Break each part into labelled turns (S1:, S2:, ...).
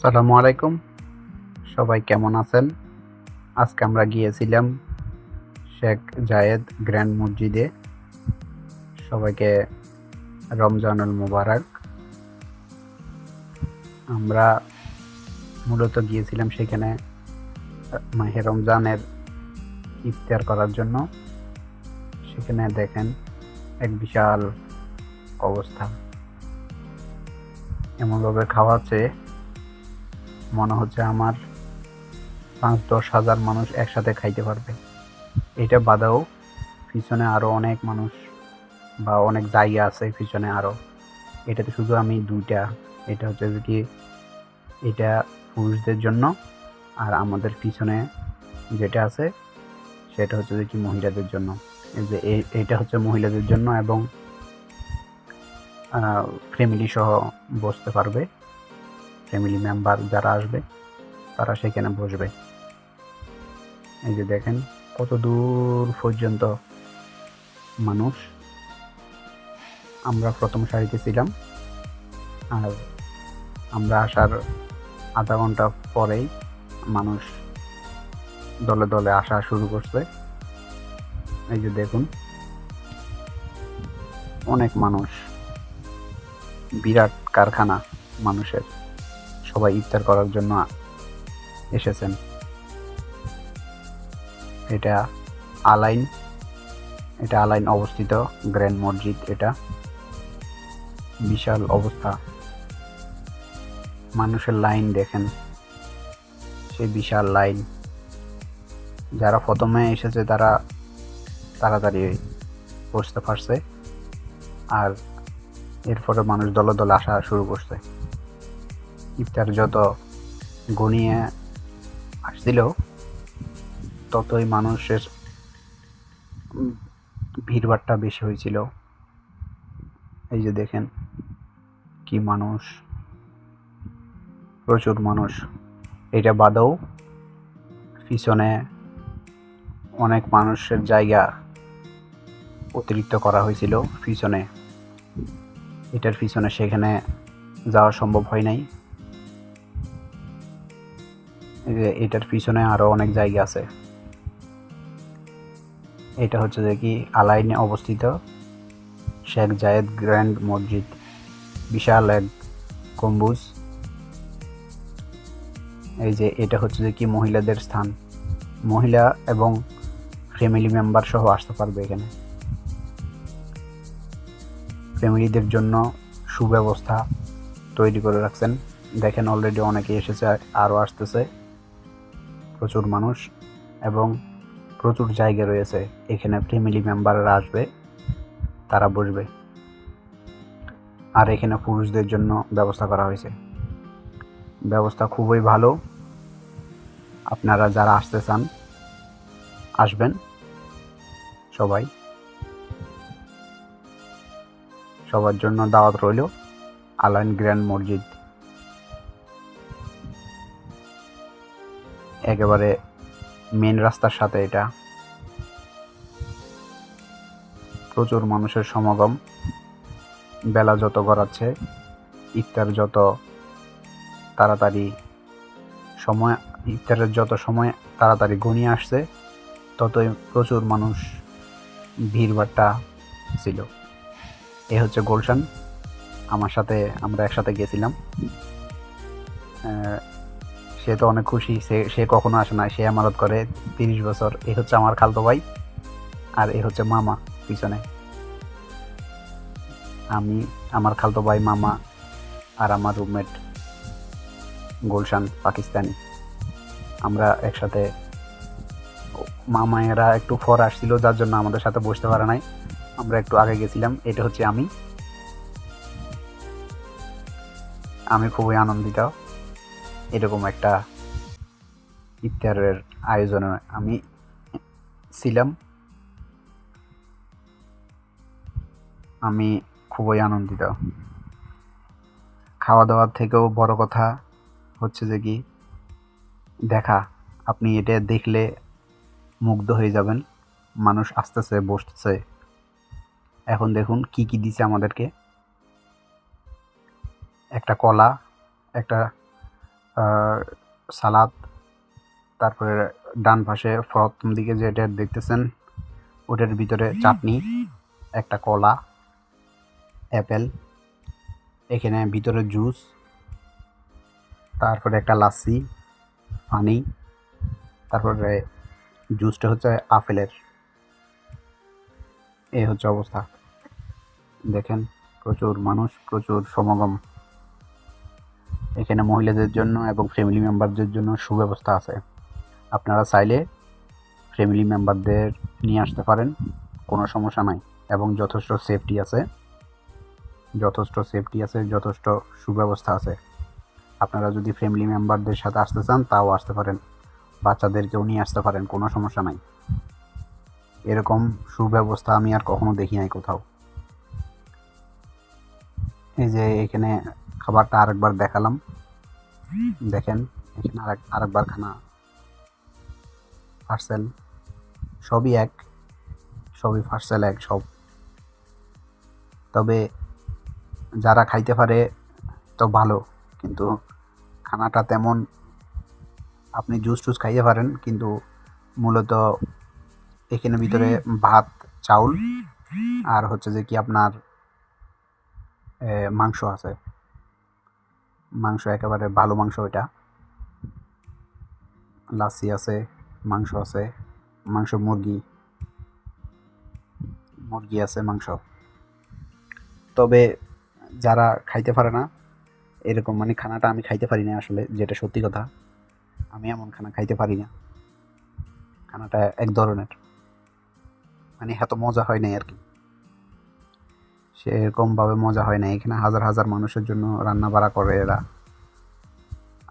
S1: আসসালামু আলাইকুম। সবাই কেমন আছেন? আজকে আমরা গিয়েছিলাম শেখ জায়েদ গ্র্যান্ড মসজিদে। সবাইকে রমজানুল মুবারক। আমরা মূলত গিয়েছিলাম সেখানে মাহে রমজানের ইফতার করার জন্য। সেখানে দেখেন এক বিশাল অবস্থা। এমনভাবে খাওয়াচ্ছে মনে হচ্ছে আমার পাঁচ, দশ হাজার মানুষ একসাথে খাইতে পারবে। এটা বাদেও পিছনে আরও অনেক মানুষ বা অনেক জায়গা আছে পিছনে আরও এটাতে শুধু আমি দুইটা। এটা হচ্ছে যে কি এটা পুরুষদের জন্য আর আমাদের পিছনে যেটা আছে সেটা হচ্ছে যে কি মহিলাদের জন্য। এই যে এইটা হচ্ছে মহিলাদের জন্য এবং ফ্যামিলি সহ বসতে পারবে। ফ্যামিলি মেম্বার যারা আসবে, তারা সেখানে বসবে। এই যে দেখেন, কত দূর পর্যন্ত মানুষ। আমরা প্রথম সারিতে ছিলাম, আর আমরা আসার আধা ঘণ্টা পরেই মানুষ দলে দলে আসা শুরু করছে। এই যে দেখুন, অনেক মানুষ, বিরাট কারখানা মানুষের। সবাই ইফতার করার জন্য এসেছেন। এটা আলাইন এটা আলাইন অবস্থিত, গ্র্যান্ড মসজিদ এটা। বিশাল অবস্থা। মানুষের লাইন দেখেন সেই বিশাল লাইন। যারা প্রথমে এসেছে তারা তাড়াতাড়ি বসতে পারছে, আর এরপরে মানুষ দলে দলে আসা শুরু করছে। ইফতার যত গনিয়ে আসছিল ততই মানুষের উম, ভিড়ভাট্টা বেশি হয়েছিল। এই যে দেখেন কি মানুষ প্রচুর মানুষ। এটা বাদেও পিছনে অনেক মানুষের জায়গা অতিরিক্ত করা হয়েছিল পিছনে। এটার পিছনে সেখানে যাওয়া সম্ভব হয় নাই। এটার পিছনে আরও অনেক জায়গা আছে। এটা হচ্ছে যে কি আলাইনে অবস্থিত শেখ জায়েদ গ্র্যান্ড মসজিদ। বিশাল এক গম্বুজ। এই যে এটা হচ্ছে যে কি, মহিলাদের স্থান। মহিলা এবং ফ্যামিলি মেম্বার সহ আসতে পারবে এখানে। ফ্যামিলিদের জন্য সুব্যবস্থা তৈরি করে রাখছেন। দেখেন অলরেডি অনেকে এসেছে আরও আসতেছে। প্রচুর মানুষ এবং প্রচুর জায়গা রয়েছে। এখানে ফ্যামিলি মেম্বাররা আসবে, তারা বসবে। আর এখানে পুরুষদের জন্য ব্যবস্থা করা হয়েছে। ব্যবস্থা খুবই ভালো। আপনারা যারা আসতে চান, আসবেন সবাই। সবার জন্য দাওয়াত রইল আলাইন গ্র্যান্ড মসজিদ। একেবারে মেন রাস্তার সাথে এটা। প্রচুর মানুষের সমাগম। বেলা যত গড়াচ্ছে, ইফতার যত তাড়াতাড়ি সময়, ইফতারের যত সময় তাড়াতাড়ি ঘনিয়ে আসছে, ততই প্রচুর মানুষ ভিড়ভাট্টা ছিল। এ হচ্ছে গুলশান। আমার সাথে, আমরা একসাথে গেছিলাম। সে তো অনেক খুশি, সে সে কখনো আসে না, সে আমারত করে তিরিশ বছর। এ হচ্ছে আমার খালতো ভাই আর এ হচ্ছে মামা পিছনে। আমি, আমার খালতো ভাই মামা আর আমার রুমমেট গুলশান, পাকিস্তানি। আমরা একসাথে মামায়েরা একটু ফর আসছিল, যার জন্য আমাদের সাথে বসতে পারে নাই। আমরা একটু আগে গেছিলাম, এটা হচ্ছে আমি। আমি খুবই আনন্দিত। এরকম একটা ইফতারের আয়োজনে আমি ছিলাম। আমি খুবই আনন্দিত। খাওয়া দাওয়ার থেকেও বড় কথা হচ্ছে যে কি, দেখা, আপনি এটা দেখলে মুগ্ধ হয়ে যাবেন। মানুষ আসতেছে বসতেছে। এখন দেখুন কি কি দিছে আমাদেরকে। একটা কলা, একটা সালাদ, তারপরে ডান পাশে প্রথম দিকে যেটা দেখতেছেন, ওটার ভিতরে চাটনি, একটা কলা, অ্যাপেল, এখানে ভিতরে জুস, তারপরে একটা লাসি পানি তারপরে জুসটা হচ্ছে আপেলের। এই হচ্ছে অবস্থা। দেখেন, প্রচুর মানুষ, প্রচুর সমাগম। এখানে মহিলাদের জন্য এবং ফ্যামিলি মেম্বারদের জন্য সুব্যবস্থা আছে। আপনারা চাইলে ফ্যামিলি মেম্বারদের নিয়ে আসতে পারেন, কোনো সমস্যা নাই। এবং যথেষ্ট সেফটি আছে, যথেষ্ট সেফটি আছে, যথেষ্ট সুব্যবস্থা আছে। আপনারা যদি ফ্যামিলি মেম্বারদের সাথে আসতে চান, তাও আসতে পারেন। বাচ্চাদেরকেও নিয়ে আসতে পারেন, কোনো সমস্যা নাই। এরকম সুব্যবস্থা আমি আর কখনো দেখি নাই কোথাও। এই যে এখানে খাবারটা আরেকবার দেখালাম। দেখেন, এখানে আরেক আরেকবার খানা পার্সেল। সবই এক, সবই পার্সেল এক, সব। তবে যারা খাইতে পারে তো ভালো, কিন্তু খানাটা তেমন আপনি জুস টুস খাইতে পারেন, কিন্তু মূলত এখানে ভিতরে ভাত, চাউল আর হচ্ছে যে কি আপনার মাংস আছে। মাংস, একেবারে ভালো মাংস ওইটা। লাসি আছে, মাংস আছে, মাংস মুরগি। মুরগি আছে, মাংস। তবে যারা খাইতে পারে না, এরকম মানে খানাটা আমি খাইতে পারি না আসলে, যেটা সত্যি কথা। আমি এমন খানা খাইতে পারি না। খানাটা এক ধরনের। মানে এত মজা হয় নাই আর কি। সেরকমভাবে মজা হয় না। এখানে হাজার হাজার মানুষের জন্য রান্না বাড়া করে এরা।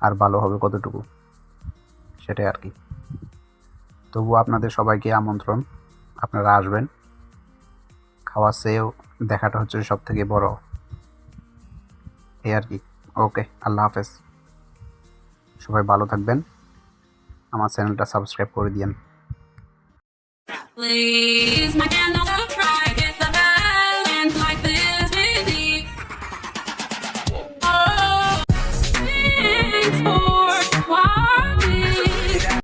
S1: আর ভালো হবে কতটুকু? সেটাই আর কি। তবু আপনাদের সবাইকে আমন্ত্রণ। আপনারা আসবেন। খাওয়া চেয়েও দেখাটা হচ্ছে সব থেকে বড়। এই আর কি। ওকে আল্লাহ হাফেজ। সবাই ভালো থাকবেন। আমার চ্যানেলটা সাবস্ক্রাইব করে দিয়েন।
S2: Please, my candle.